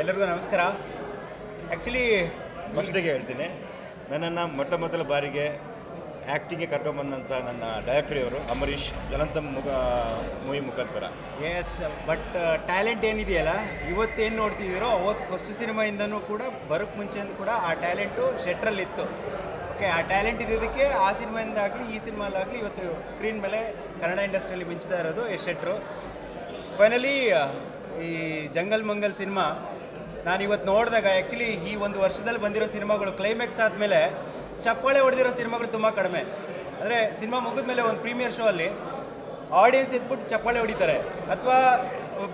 ಎಲ್ಲರಿಗೂ ನಮಸ್ಕಾರ. ಆ್ಯಕ್ಚುಲಿ ಫಸ್ಟಿಗೆ ಹೇಳ್ತೀನಿ ನನ್ನನ್ನು ಮೊಟ್ಟ ಮೊದಲ ಬಾರಿಗೆ ಆ್ಯಕ್ಟಿಂಗ್ಗೆ ಕರ್ಕೊಂಬಂದಂಥ ನನ್ನ ಡೈರೆಕ್ಟ್ರಿಯವರು ಅಮರೀಶ್ ಜಲಂತಮ್ ಮುಖ ಮೂವಿ ಮುಖಾಂತರ. ಎಸ್ ಬಟ್ ಟ್ಯಾಲೆಂಟ್ ಏನಿದೆಯಲ್ಲ ಇವತ್ತೇನು ನೋಡ್ತಿದ್ದೀರೋ ಅವತ್ತು ಫಸ್ಟ್ ಸಿನಿಮಾಯಿಂದನೂ ಕೂಡ ಬರೋಕ್ಕೆ ಮುಂಚೆನೂ ಕೂಡ ಆ ಟ್ಯಾಲೆಂಟು ಶೆಟ್ರಲ್ಲಿತ್ತು. ಓಕೆ ಆ ಟ್ಯಾಲೆಂಟ್ ಇದ್ದಿದ್ದಕ್ಕೆ ಆ ಸಿನಿಮಾಯಿಂದಾಗಲಿ ಈ ಸಿನಿಮಾಲಾಗಲಿ ಇವತ್ತು ಸ್ಕ್ರೀನ್ ಮೇಲೆ ಕನ್ನಡ ಇಂಡಸ್ಟ್ರಿಯಲ್ಲಿ ಮಿಂಚ್ತಾ ಇರೋದು ಯಶ್ ಶೆಟ್ರು. ಫೈನಲಿ ಈ ಜಂಗಲ್ ಮಂಗಲ್ ಸಿನಿಮಾ ನಾನು ಇವತ್ತು ನೋಡಿದಾಗ ಆ್ಯಕ್ಚುಲಿ ಈ ಒಂದು ವರ್ಷದಲ್ಲಿ ಬಂದಿರೋ ಸಿನಿಮಾಗಳು ಕ್ಲೈಮ್ಯಾಕ್ಸ್ ಆದಮೇಲೆ ಚಪ್ಪಾಳೆ ಹೊಡೆದಿರೋ ಸಿನಿಮಾಗಳು ತುಂಬ ಕಡಿಮೆ. ಅಂದರೆ ಸಿನಿಮಾ ಮುಗಿದ ಮೇಲೆ ಒಂದು ಪ್ರೀಮಿಯರ್ ಶೋ ಅಲ್ಲಿ ಆಡಿಯನ್ಸ್ ಇದ್ಬಿಟ್ಟು ಚಪ್ಪಾಳೆ ಹೊಡಿತಾರೆ. ಅಥವಾ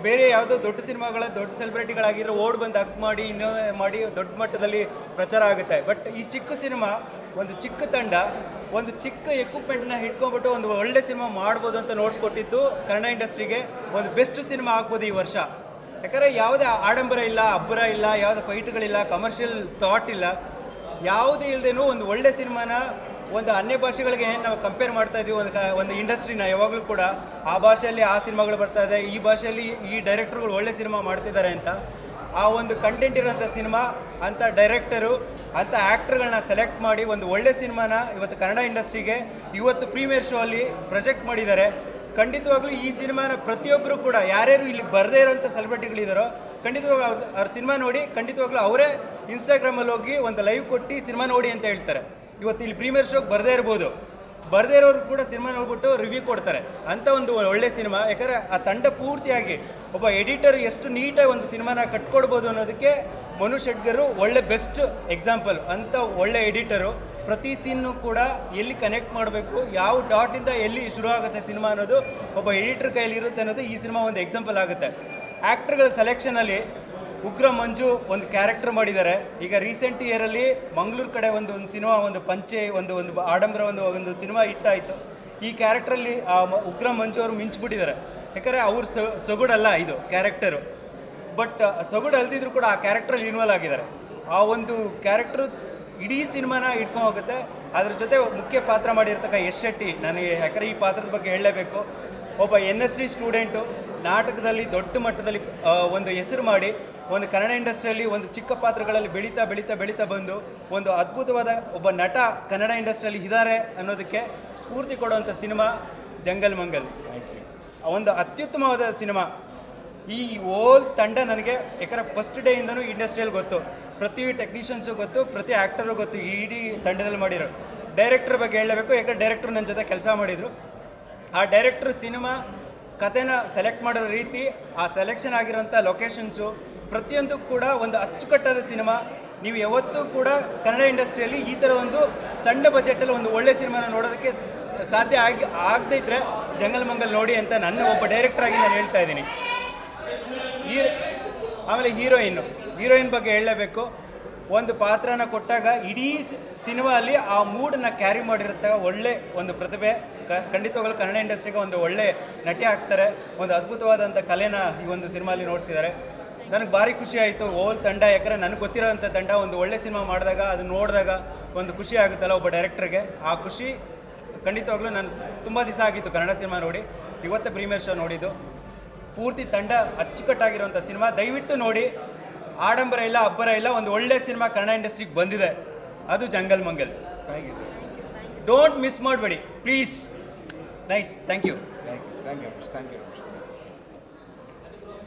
ಬೇರೆ ಯಾವುದೋ ದೊಡ್ಡ ಸಿನಿಮಾಗಳ ದೊಡ್ಡ ಸೆಲೆಬ್ರಿಟಿಗಳಾಗಿದ್ರೆ ಓಡ್ ಬಂದು ಅಕ್ ಮಾಡಿ ಇನ್ನೂ ಮಾಡಿ ದೊಡ್ಡ ಮಟ್ಟದಲ್ಲಿ ಪ್ರಚಾರ ಆಗುತ್ತೆ. ಬಟ್ ಈ ಚಿಕ್ಕ ಸಿನಿಮಾ, ಒಂದು ಚಿಕ್ಕ ತಂಡ, ಒಂದು ಚಿಕ್ಕ ಎಕ್ವಿಪ್ಮೆಂಟ್ನ ಹಿಡ್ಕೊಂಬಿಟ್ಟು ಒಂದು ಒಳ್ಳೆ ಸಿನಿಮಾ ಮಾಡ್ಬೋದು ಅಂತ ನೋಡ್ಸ್ಕೊಟ್ಟಿದ್ದು ಕನ್ನಡ ಇಂಡಸ್ಟ್ರಿಗೆ ಒಂದು ಬೆಸ್ಟ್ ಸಿನಿಮಾ ಆಗ್ಬೋದು ಈ ವರ್ಷ. ಯಾಕಂದರೆ ಯಾವುದೇ ಆಡಂಬರ ಇಲ್ಲ, ಅಬ್ಬರ ಇಲ್ಲ, ಯಾವುದೇ ಫೈಟ್ಗಳಿಲ್ಲ ಕಮರ್ಷಿಯಲ್ ಥಾಟ್ ಇಲ್ಲ. ಯಾವುದೇ ಇಲ್ಲದೇನೂ ಒಂದು ಒಳ್ಳೆ ಸಿನಿಮಾನ, ಒಂದು ಅನ್ಯ ಭಾಷೆಗಳಿಗೆ ನಾವು ಕಂಪೇರ್ ಮಾಡ್ತಾ ಇದೀವಿ, ಒಂದು ಕ, ಒಂದು ಇಂಡಸ್ಟ್ರಿನ ಯಾವಾಗಲೂ ಕೂಡ ಆ ಭಾಷೆಯಲ್ಲಿ ಆ ಸಿನಿಮಾಗಳು ಬರ್ತಾ ಇದೆ, ಈ ಭಾಷೆಯಲ್ಲಿ ಈ ಡೈರೆಕ್ಟರ್ಗಳು ಒಳ್ಳೆ ಸಿನಿಮಾ ಮಾಡ್ತಿದ್ದಾರೆ ಅಂತ. ಆ ಒಂದು ಕಂಟೆಂಟ್ ಇರೋಂಥ ಸಿನಿಮಾ, ಅಂಥ ಡೈರೆಕ್ಟರು ಅಂಥ ಆ್ಯಕ್ಟ್ರ್ಗಳನ್ನ ಸೆಲೆಕ್ಟ್ ಮಾಡಿ ಒಂದು ಒಳ್ಳೆ ಸಿನಿಮಾನ ಇವತ್ತು ಕನ್ನಡ ಇಂಡಸ್ಟ್ರಿಗೆ ಇವತ್ತು ಪ್ರೀಮಿಯರ್ ಶೋ ಅಲ್ಲಿ ಪ್ರೊಜೆಕ್ಟ್ ಮಾಡಿದ್ದಾರೆ. ಖಂಡಿತವಾಗ್ಲೂ ಈ ಸಿನಿಮಾನ ಪ್ರತಿಯೊಬ್ಬರು ಕೂಡ, ಯಾರ್ಯಾರು ಇಲ್ಲಿ ಬರದೇ ಇರೋಂಥ ಸೆಲೆಬ್ರಿಟಿಗಳಿದ್ದಾರೋ ಖಂಡಿತವಾಗ್ಲೂ ಅವ್ರ ಅವ್ರ ಸಿನಿಮಾ ನೋಡಿ, ಖಂಡಿತವಾಗ್ಲೂ ಅವರೇ ಇನ್ಸ್ಟಾಗ್ರಾಮಲ್ಲಿ ಹೋಗಿ ಒಂದು ಲೈವ್ ಕೊಟ್ಟು ಸಿನಿಮಾ ನೋಡಿ ಅಂತ ಹೇಳ್ತಾರೆ. ಇವತ್ತು ಇಲ್ಲಿ ಪ್ರೀಮಿಯರ್ ಶೋಗೆ ಬರದೇ ಇರ್ಬೋದು. ಬರದೇ ಇರೋರು ಕೂಡ ಸಿನಿಮಾ ನೋಡ್ಬಿಟ್ಟು ರಿವ್ಯೂ ಕೊಡ್ತಾರೆ. ಅಂಥ ಒಂದು ಒಳ್ಳೆ ಸಿನಿಮಾ. ಯಾಕಂದರೆ ಆ ತಂಡ ಪೂರ್ತಿಯಾಗಿ ಒಬ್ಬ ಎಡಿಟರ್ ಎಷ್ಟು ನೀಟಾಗಿ ಒಂದು ಸಿನಿಮಾನ ಕಟ್ಕೊಡ್ಬೋದು ಅನ್ನೋದಕ್ಕೆ ಮನು ಶೆಟ್ಗರು ಒಳ್ಳೆ ಬೆಸ್ಟ್ ಎಕ್ಸಾಂಪಲ್ ಅಂಥ ಒಳ್ಳೆ ಎಡಿಟರು ಪ್ರತಿ ಸೀನ್ನು ಕೂಡ ಎಲ್ಲಿ ಕನೆಕ್ಟ್ ಮಾಡಬೇಕು, ಯಾವ ಡಾಟಿಂದ ಎಲ್ಲಿ ಶುರು ಆಗುತ್ತೆ ಸಿನಿಮಾ ಅನ್ನೋದು ಒಬ್ಬ ಎಡಿಟರ್ ಕೈಯಲ್ಲಿ ಇರುತ್ತೆ ಅನ್ನೋದು ಈ ಸಿನಿಮಾ ಒಂದು ಎಕ್ಸಾಂಪಲ್ ಆಗುತ್ತೆ. ಆ್ಯಕ್ಟರ್ಗಳ ಸೆಲೆಕ್ಷನಲ್ಲಿ ಉಗ್ರ ಮಂಜು ಒಂದು ಕ್ಯಾರೆಕ್ಟರ್ ಮಾಡಿದ್ದಾರೆ. ಈಗ ರೀಸೆಂಟ್ ಇಯರಲ್ಲಿ ಮಂಗಳೂರು ಕಡೆ ಒಂದು ಒಂದು ಸಿನಿಮಾ, ಒಂದು ಪಂಚೆ, ಒಂದು ಒಂದು ಆಡಂಬರ ಒಂದು ಒಂದು ಸಿನಿಮಾ ಇಟ್ಟಾಯಿತು ಈ ಕ್ಯಾರೆಕ್ಟ್ರಲ್ಲಿ ಆ ಉಗ್ರ ಮಂಜು ಅವರು ಮಿಂಚ್ಬಿಟ್ಟಿದ್ದಾರೆ. ಯಾಕಂದರೆ ಅವ್ರ ಸೊಗಡಲ್ಲ ಇದು ಕ್ಯಾರೆಕ್ಟರು ಬಟ್ ಸೊಗುಡು ಅಲ್ದಿದ್ರು ಕೂಡ ಆ ಕ್ಯಾರೆಕ್ಟ್ರಲ್ಲಿ ಇನ್ವಾಲ್ವ್ ಆಗಿದ್ದಾರೆ. ಆ ಒಂದು ಕ್ಯಾರೆಕ್ಟ್ರು ಇಡೀ ಸಿನಿಮಾನ ಇಟ್ಕೊಂಡು ಹೋಗುತ್ತೆ. ಅದ್ರ ಜೊತೆ ಮುಖ್ಯ ಪಾತ್ರ ಮಾಡಿರ್ತಕ್ಕ ಯಶ್ ಶೆಟ್ಟಿ, ನನಗೆ ಯಾಕಂದ್ರೆ ಈ ಪಾತ್ರದ ಬಗ್ಗೆ ಹೇಳಲೇಬೇಕು. ಒಬ್ಬ ಎನ್ ಎಸ್ ಡಿ ಸ್ಟೂಡೆಂಟು, ನಾಟಕದಲ್ಲಿ ದೊಡ್ಡ ಮಟ್ಟದಲ್ಲಿ ಒಂದು ಹೆಸರು ಮಾಡಿ, ಒಂದು ಕನ್ನಡ ಇಂಡಸ್ಟ್ರಿಯಲ್ಲಿ ಒಂದು ಚಿಕ್ಕ ಪಾತ್ರಗಳಲ್ಲಿ ಬೆಳೀತಾ ಬೆಳೀತಾ ಬೆಳೀತಾ ಬಂದು, ಒಂದು ಅದ್ಭುತವಾದ ಒಬ್ಬ ನಟ ಕನ್ನಡ ಇಂಡಸ್ಟ್ರಿಯಲ್ಲಿ ಇದ್ದಾರೆ ಅನ್ನೋದಕ್ಕೆ ಸ್ಫೂರ್ತಿ ಕೊಡುವಂಥ ಸಿನಿಮಾ ಜಂಗಲ್ ಮಂಗಲ್. ಒಂದು ಅತ್ಯುತ್ತಮವಾದ ಸಿನಿಮಾ. ಈ ಓಲ್ ತಂಡ ನನಗೆ ಯಾಕಂದ್ರೆ ಫಸ್ಟ್ ಡೇಯಿಂದನೂ ಇಂಡಸ್ಟ್ರಿಯಲ್ಲಿ ಗೊತ್ತು. ಪ್ರತಿ ಟೆಕ್ನಿಷಿಯನ್ಸು ಗೊತ್ತು, ಪ್ರತಿ ಆ್ಯಕ್ಟರು ಗೊತ್ತು, ಇಡೀ ತಂಡದಲ್ಲಿ ಮಾಡಿರೋ ಡೈರೆಕ್ಟ್ರ್ ಬಗ್ಗೆ ಹೇಳಬೇಕು ಯಾಕಂದರೆ ಡೈರೆಕ್ಟ್ರು ನನ್ನ ಜೊತೆ ಕೆಲಸ ಮಾಡಿದರು. ಆ ಡೈರೆಕ್ಟ್ರು ಸಿನಿಮಾ ಕಥೆನ ಸೆಲೆಕ್ಟ್ ಮಾಡಿರೋ ರೀತಿ, ಆ ಸೆಲೆಕ್ಷನ್ ಆಗಿರೋಂಥ ಲೊಕೇಶನ್ಸು ಪ್ರತಿಯೊಂದು ಕೂಡ ಒಂದು ಅಚ್ಚುಕಟ್ಟಾದ ಸಿನಿಮಾ ನೀವು ಯಾವತ್ತೂ ಕೂಡ ಕನ್ನಡ ಇಂಡಸ್ಟ್ರಿಯಲ್ಲಿ ಈ ಥರ ಒಂದು ಸಣ್ಣ ಬಜೆಟಲ್ಲಿ ಒಂದು ಒಳ್ಳೆ ಸಿನಿಮಾನ ನೋಡೋದಕ್ಕೆ ಸಾಧ್ಯ ಆಗಿ, ಆಗದೇ ಇದ್ದರೆ ಜಂಗಲ್ ಮಂಗಲ್ ನೋಡಿ ಅಂತ ನನ್ನ ಒಬ್ಬ ಡೈರೆಕ್ಟರ್ ಆಗಿ ನಾನು ಹೇಳ್ತಾ ಇದ್ದೀನಿ. ಹೀರೋ ಆಮೇಲೆ ಹೀರೋಯಿನ್ನು ಹೀರೋಯಿನ್ ಬಗ್ಗೆ ಹೇಳಲೇಬೇಕು. ಒಂದು ಪಾತ್ರನ ಕೊಟ್ಟಾಗ ಇಡೀ ಸಿನಿಮಾ ಅಲ್ಲಿ ಆ ಮೂಡನ್ನ ಕ್ಯಾರಿ ಮಾಡಿರುತ್ತೆ ಒಳ್ಳೆ ಒಂದು ಪ್ರತಿಭೆ. ಖಂಡಿತವಾಗಲೂ ಕನ್ನಡ ಇಂಡಸ್ಟ್ರಿಗೆ ಒಂದು ಒಳ್ಳೆ ನಟಿ ಆಗ್ತಾರೆ. ಒಂದು ಅದ್ಭುತವಾದಂಥ ಕಲೆನ ಈ ಒಂದು ಸಿನಿಮಾಲಿ ನೋಡಿಸಿದ್ದಾರೆ. ನನಗೆ ಭಾರಿ ಖುಷಿ ಆಯಿತು. ಓಲ್ ತಂಡ, ಯಾಕಂದರೆ ನನಗೆ ಗೊತ್ತಿರೋವಂಥ ತಂಡ ಒಂದು ಒಳ್ಳೆ ಸಿನಿಮಾ ಮಾಡಿದಾಗ, ಅದನ್ನ ನೋಡಿದಾಗ ಒಂದು ಖುಷಿ ಆಗುತ್ತಲ್ಲ ಒಬ್ಬ ಡೈರೆಕ್ಟ್ರಿಗೆ ಆ ಖುಷಿ ಖಂಡಿತವಾಗ್ಲೂ ನಾನು ತುಂಬ ದಿವಸ ಆಗಿತ್ತು ಕನ್ನಡ ಸಿನಿಮಾ ನೋಡಿ. ಇವತ್ತೇ ಪ್ರೀಮಿಯರ್ ಶೋ ನೋಡಿದ್ದು. ಪೂರ್ತಿ ತಂಡ ಅಚ್ಚುಕಟ್ಟಾಗಿರುವಂಥ ಸಿನಿಮಾ. ದಯವಿಟ್ಟು ನೋಡಿ ಆಡಂಬರ ಇಲ್ಲ ಅಬ್ಬರ ಇಲ್ಲ ಒಂದು ಒಳ್ಳೆ ಸಿನಿಮಾ ಕನ್ನಡ ಇಂಡಸ್ಟ್ರಿಗೆ ಬಂದಿದೆ. ಅದು jungle Mangal. Thank you sir don't miss ಮಾಡಬೇಡಿ please nice thank you thank you thank you thank you